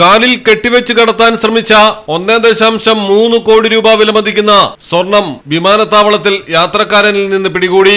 കാലിൽ കെട്ടിവെച്ച് കടത്താൻ ശ്രമിച്ച ഒന്നേ ദശാംശം മൂന്ന് കോടി രൂപ വിലമതിക്കുന്ന സ്വർണം വിമാനത്താവളത്തിൽ യാത്രക്കാരനിൽ നിന്ന് പിടികൂടി.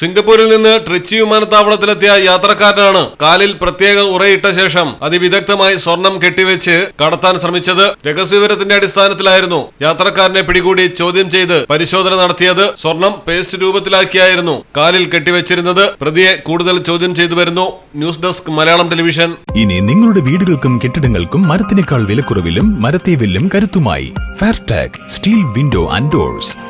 സിംഗപ്പൂരിൽ നിന്ന് ട്രിച്ചി വിമാനത്താവളത്തിലെത്തിയ യാത്രക്കാരനാണ് കാലിൽ പ്രത്യേക ഉറയിട്ട ശേഷം അതിവിദഗ്ധമായി സ്വർണം കെട്ടിവെച്ച് കടത്താൻ ശ്രമിച്ചത്. രഹസ്യവിവരത്തിന്റെ അടിസ്ഥാനത്തിലായിരുന്നു യാത്രക്കാരനെ പിടികൂടി ചോദ്യം ചെയ്ത് പരിശോധന നടത്തിയത്. സ്വർണം പേസ്റ്റ് രൂപത്തിലാക്കിയായിരുന്നു കാലിൽ കെട്ടിവെച്ചിരുന്നത്. പ്രതിയെ കൂടുതൽ ചോദ്യം ചെയ്തു വരുന്നു. News desk Malayalam television. ഇനി നിങ്ങളുടെ വീടുകൾക്കും കെട്ടിടങ്ങൾക്കും മരത്തിനേക്കാൾ വിലക്കുറവിലും മരത്തെ വില്ലും കരുത്തുമായി. Fairtech steel window and doors